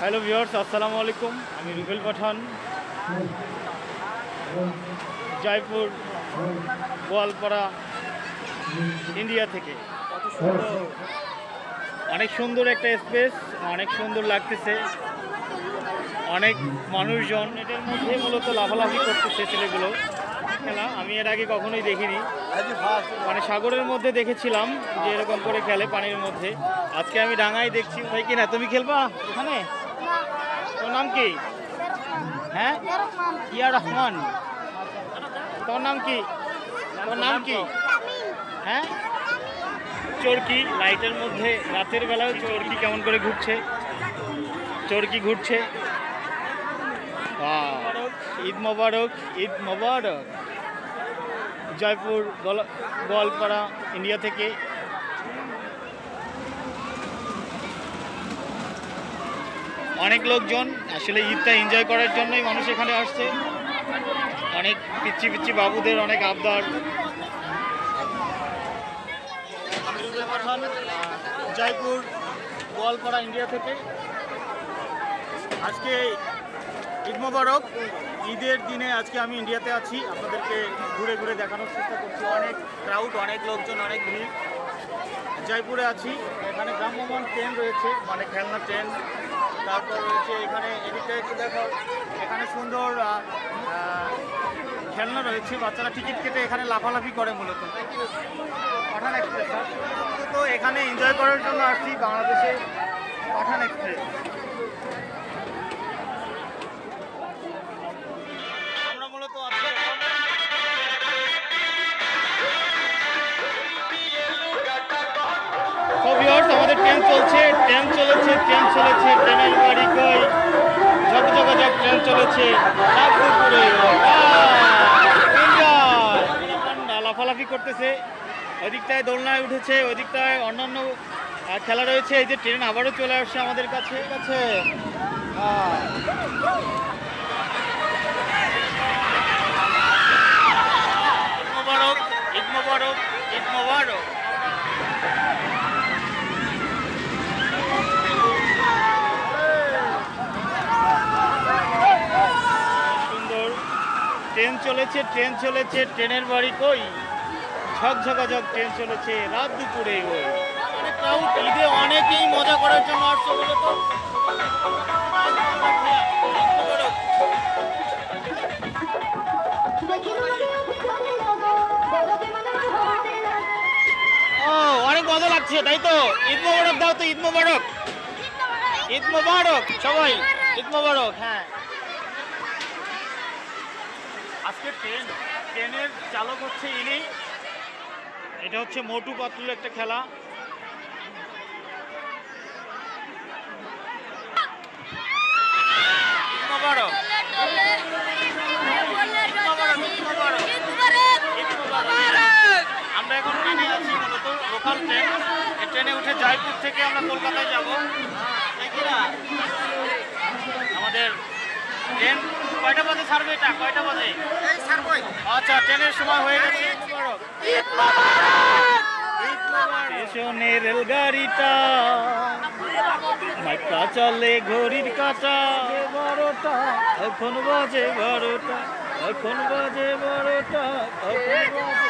Hello viewers আসসালামু আলাইকুম আমি রুবেল পাঠান। জয়পুর, গোয়ালপাড়া, ইন্ডিয়া থেকে। অনেক সুন্দর একটা স্পেস অনেক সুন্দর লাগতেছে। অনেক মানুষজন এটার মধ্যে মূলত লাফালাফি করতেছে ছেলেগুলো। খেলা, আমি এর আগে কখনোই দেখিনি। মানে সাগরের মধ্যে দেখেছিলাম যে এরকম করে খেলে পানির মধ্যে। আজকে আমি ডাঙায় দেখছি। ভাই কিনা তুমি খেলবা? এখানে? তোর নাম কি? হ্যাঁ? ইয়া রহমান। তোর নাম কি? তোর নাম কি? হ্যাঁ? চরকি লাইটের মধ্যে রাতের বেলায় চরকি কেমন করে ঘুরছে? চরকি ঘুরছে? ঈদ মোবারক ঈদ মোবারক। জয়পুর গোয়ালপাড়া, ইন্ডিয়া থেকে অনেক লোকজন আসলে ঈদটা এনজয় করার জন্যই মানুষ এখানে আসছে। অনেক পিচ্ছি পিচ্ছি বাবুদের অনেক আবদার। জয়পুর, গোয়ালপাড়া, ইন্ডিয়া থেকে। আজকে ঈদ মোবারক। ঈদের দিনে আজকে আমি ইন্ডিয়াতে আছি। আপনাদেরকে ঘুরে ঘুরে দেখানোর চেষ্টা করছি। অনেক ক্রাউড অনেক লোকজন, অনেক ভিড়। জয়পুরে আছি। এখানে ভ্রাম্যমান ট্রেন রয়েছে মানে খেলনা ট্রেন তারপর রয়েছে এখানে, এদিকটা একটু দেখো। এখানে সুন্দর খেলনা রয়েছে। বাচ্চারা টিকিট কেটে এখানে লাফালাফি করে মূলত। পাঠান এক্সপ্রেস তো এখানে এনজয় করার জন্য আসছি বাংলাদেশে পাঠান এক্সপ্রেস। ট্রেন চলছে, ট্রেন চলেছে ট্রেন চলেছে, ট্রেনের গাড়ি কই? ঝক ঝক ট্রেন চলেছে, লাফালাফি করতেছে। ওদিকটায় দোলনায় উঠেছে, ওদিকটায় অন্যান্য খেলা রয়েছে। এই যে ট্রেন আবারও চলে আসছে আমাদের কাছে কাছে ঈদ মোবারক ঈদ মোবারক ঈদ মোবারক সুন্দর ট্রেন চলেছে ট্রেন চলেছে ট্রেনের বাড়ি কই? ঝকঝকাঝক ট্রেন চলেছে রাত দুপুরে ওই অনেক ক্রাউড ঈদে অনেকেই মজা করার জন্য আসছে মূলত ও অনেক মজা লাগছে তাই তো? ঈদ মোবারক দাও তো ঈদ মোবারক। ঈদ মোবারক সবাই ঈদ মোবারক হ্যাঁ। আজকে ট্রেন ট্রেনের চালক হচ্ছে ইনি। এটা হচ্ছে মোটু পাতলুর একটা খেলা। আমরা এখন ট্রেনে আছি মূলত লোকাল ট্রেন। এই ট্রেনে উঠে জয়পুর থেকে আমরা কলকাতায় যাব। কি আমাদের ট্রেন কয়টা বাজে ছাড়বে এটা? কয়টা বাজে? আচ্ছা ট্রেনের সময় হয়ে গেছে। স্টেশনে রেলগাড়িটা মাইকা চলে ঘড়ির কাটা। বারোটা এখন বাজে বারোটা এখন বাজে বারোটা এখন বাজে।